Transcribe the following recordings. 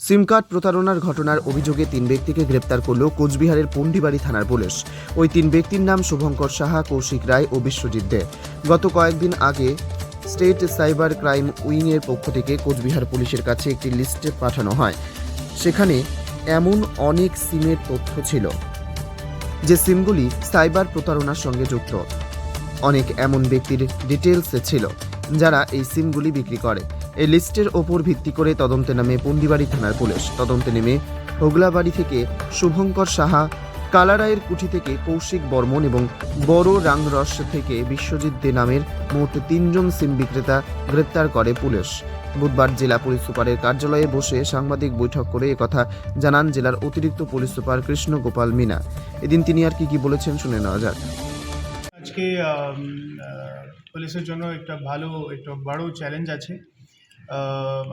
সিম card প্রতারণার ঘটনার অভিযোগে তিন ব্যক্তিকে গ্রেপ্তার করল কোচবিহারের পন্ডিবাড়ি থানার পুলিশ। ওই তিন ব্যক্তির নাম শুভঙ্কর সাহা, কৌশিক রায় ও বিশ্বজিৎ দে। গত কয়েকদিন আগে স্টেট সাইবার ক্রাইম উইংয়ের পক্ষ থেকে কোচবিহার পুলিশের কাছে একটি লিস্টে পাঠানো হয়। সেখানে এমন অনেক সিমের তথ্য ছিল, যে সিমগুলি সাইবার প্রতারণার সঙ্গে যুক্ত। অনেক এমন ব্যক্তির ডিটেলস ছিল, যারা এই সিমগুলি বিক্রি করে। এই লিস্টের ওপর ভিত্তি করে তদন্তে নামে পন্ডিবাড়ি থানার পুলিশ। তদন্তে নেমে হোগলাবাড়ি থেকে শুভঙ্কর সাহা, কালারায়ের কুঠি থেকে কৌশিক বর্মন এবং বড় রাংরস থেকে বিশ্বজিৎ দে নামের মোট তিনজন সিম বিক্রেতা গ্রেপ্তার করে পুলিশ। বুধবার জেলা পুলিশ সুপারের কার্যালয়ে বসে সাংবাদিক বৈঠক করে একথা জানান জেলার অতিরিক্ত পুলিশ সুপার কৃষ্ণ গোপাল মিনা। এদিন তিনি আর কি কি বলেছেন শুনে নেওয়া যাক। আজকে পুলিশের জন্য একটা ভালো, একটা বড় চ্যালেঞ্জ আছে।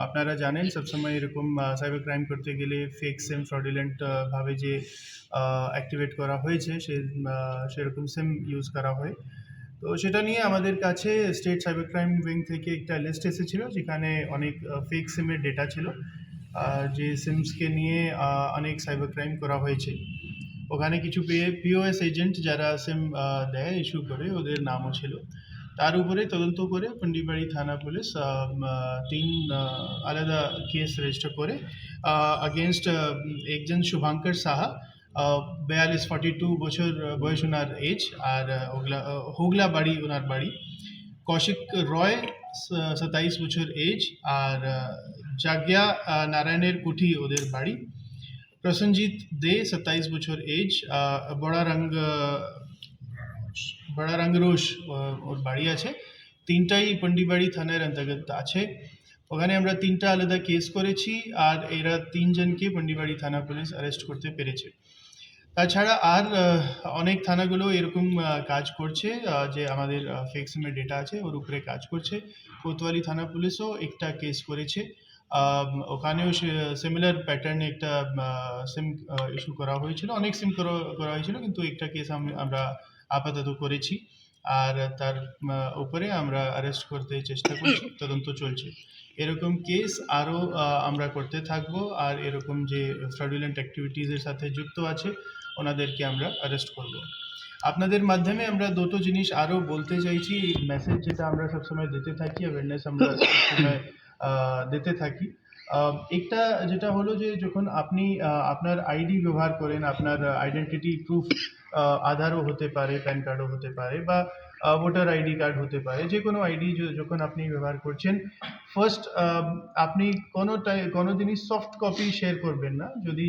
আপনারা জানেন সবসময় এরকম সাইবার ক্রাইম করতে গেলে ফেক সিম ফ্রডিলেন্ট যে অ্যাক্টিভেট করা হয়েছে, সে সেরকম সিম ইউজ করা হয়। তো সেটা নিয়ে আমাদের কাছে স্টেট সাইবার ক্রাইম উইং থেকে একটা লিস্ট এসেছিল, যেখানে অনেক ফেক সিমের ডেটা ছিল। যে সিমসকে নিয়ে অনেক সাইবার ক্রাইম করা হয়েছে। ওখানে কিছু পিওএস এজেন্ট যারা সিম দেয় ইস্যু করে, ওদের নামও ছিল। তার উপরে তদন্ত করে পন্ডিবাড়ি থানা পুলিশ আহ, আহ, তিন আহ, আলাদা কেস রেজিস্টার করে আগেনস্ট একজন শুভাঙ্কর সাহা বেয়াল্লিশ ফর্টি টু বছর বয়স ওনার এজ আর আহ, ওগলা আহ, হোগলা বাড়ি ওনার বাড়ি। কৌশিক রয় সাতাইশ বছর এজ আর আহ, জাগ্যা আহ, নারায়ণের কুঠি ওদের বাড়ি। প্রসেনজিৎ দে সাতাইশ বছর এজ বড়া রঙ বড়া রঙ্গরোষ ওর বাড়ি আছে তিনটাই পন্ডিবাড়ি থানার অন্তর্গত আছে ওখানে আমরা তিনটা আলাদা কেস করেছি আর এরা তিনজনকে পন্ডিবাড়ি থানা পুলিশ অ্যারেস্ট করতে পেরেছে তাছাড়া আর অনেক থানাগুলো এরকম কাজ করছে যে আমাদের ফেক সিমের ডেটা আছে ওর উপরে কাজ করছে কোতোয়ালি থানা পুলিশও একটা কেস করেছে ওখানেও সিমিলার প্যাটার্নে একটা সিম ইস্যু করা হয়েছিল। অনেক সিম করা হয়েছিল, কিন্তু একটা কেস আমরা আপাতত করেছি। আর তার উপরে আমরা অ্যারেস্ট করতে চেষ্টা করছি তদন্ত চলছে। এরকম কেস আরও আমরা করতে থাকব। আর এরকম যে ফ্রডুলেন্ট অ্যাক্টিভিটিসের সাথে যুক্ত আছে ওনাদেরকে আমরা অ্যারেস্ট করব। আপনাদের মাধ্যমে আমরা দুটো জিনিস আরও বলতে চাইছি। মেসেজ যেটা আমরা সবসময় দিতে থাকি অ্যাওয়ারনেস আমরা সবসময় দিতে থাকি। একটা যেটা হলো যে যখন আপনি আপনার আইডি ব্যবহার করেন আপনার আইডেন্টিটি প্রুফ আধারও হতে পারে, প্যান কার্ডও হতে পারে বা ভোটার আইডি কার্ড হতে পারে, যে কোনো আইডি যখন আপনি ব্যবহার করছেন ফার্স্ট আপনি কোনো কোনো জিনিস সফট কপি শেয়ার করবেন না, যদি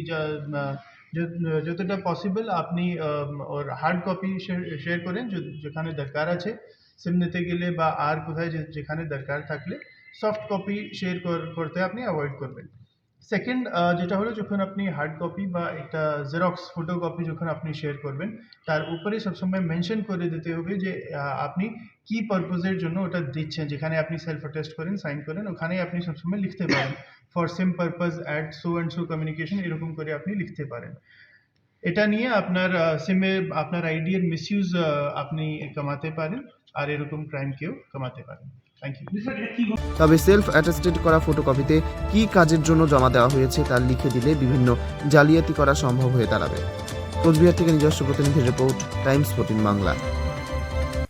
যতটা পসিবল আপনি ওর হার্ড কপি শেয়ার করেন যেখানে দরকার আছে সিম নিতে গেলে বা আর কোথায় যেখানে দরকার থাকলে সফট কপি শেয়ার করতে আপনি অ্যাভয়েড করবেন। সেকেন্ড যেটা হলো যখন আপনি হার্ড কপি বা একটা জেরক্স ফটো কপি যখন আপনি শেয়ার করবেন, তার উপরে সবসময় মেনশন করে দিতে হবে যে আপনি কি পারপোজের জন্য ওটা দিচ্ছেন। যেখানে আপনি সেলফ অ্যাটেস্ট করেন সাইন করেন ওখানে আপনি সবসময় লিখতে পারেন। For some purpose at so and so communication এরকম করে আপনি লিখতে পারেন। এটা নিয়ে আপনার সিমে আপনার আইডিয়ার মিসইউজ আপনি কমাতে পারেন, আর এরকম ক্রাইমকেও কমাতে পারেন। তবে সেলফ অ্যাটেস্টেড করা ফটোকপিতে কি কাজের জন্য জমা দেওয়া হয়েছে তা লিখে দিলে বিভিন্ন জালিয়াতি করা সম্ভব হয়ে দাঁড়াবে। কোচবিহার থেকে নিজস্ব প্রতিনিধির report Times fourteen Bangla.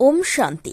ওম শান্তি।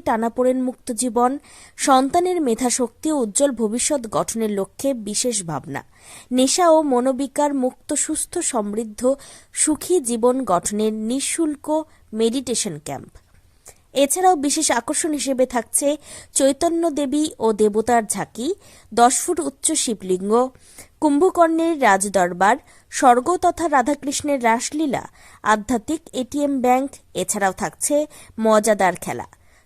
টানাপোড়েন মুক্ত জীবন, সন্তানের মেধাশক্তি ও উজ্জ্বল ভবিষ্যৎ গঠনের লক্ষ্যে বিশেষ ভাবনা। নেশা ও মনোবিকার মুক্ত, সুস্থ, সমৃদ্ধ, সুখী জীবন গঠনের নিঃশুল্ক মেডিটেশন ক্যাম্প। এছাড়াও বিশেষ আকর্ষণ হিসেবে থাকছে চৈতন্য দেবী ও দেবতার ঝাঁকি, দশ ফুট উচ্চ শিবলিঙ্গ, কুম্ভকর্ণের রাজদরবার, স্বর্গ তথা রাধাকৃষ্ণের রাসলীলা, আধ্যাত্মিক এটিএম ব্যাংক, এছাড়াও থাকছে মজাদার খেলা।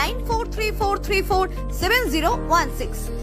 9434347016.